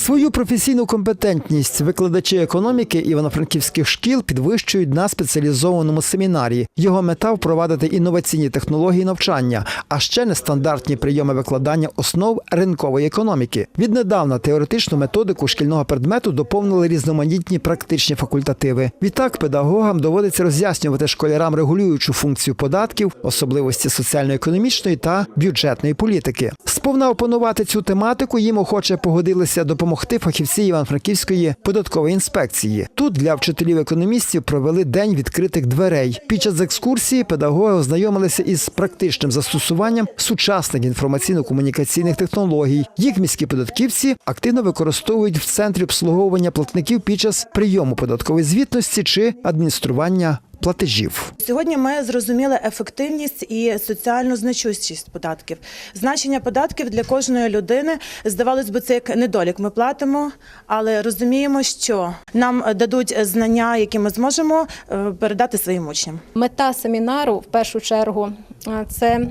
Свою професійну компетентність викладачі економіки івано-франківських шкіл підвищують на спеціалізованому семінарі. Його мета впровадити інноваційні технології навчання, а ще нестандартні прийоми викладання основ ринкової економіки. Віднедавна теоретичну методику шкільного предмету доповнили різноманітні практичні факультативи. Відтак педагогам доводиться роз'яснювати школярам регулюючу функцію податків, особливості соціально-економічної та бюджетної політики. Сповна опанувати цю тематику їм охоче погодилися допомогти фахівці Івано-Франківської податкової інспекції. Тут для вчителів економістів провели день відкритих дверей. Під час екскурсії педагоги ознайомилися із практичним застосуванням сучасних інформаційно-комунікаційних технологій. Їх міські податківці активно використовують в центрі обслуговування платників під час прийому податкової звітності чи адміністрування платежів. Сьогодні ми зрозуміли ефективність і соціальну значущість податків. Значення податків для кожної людини здавалось би, це як недолік. Ми платимо, але розуміємо, що нам дадуть знання, які ми зможемо е, передати своїм учням. Мета семінару в першу чергу е, це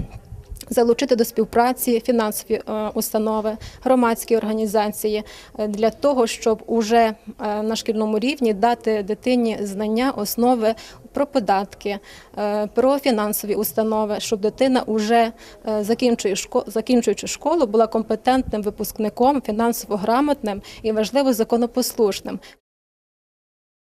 залучити до співпраці фінансові е, установи, громадські організації е, для того, щоб уже е, на шкільному рівні дати дитині знання, основи про податки, про фінансові установи, щоб дитина уже закінчуючи школу була компетентним випускником, фінансово грамотним і важливо законопослушним.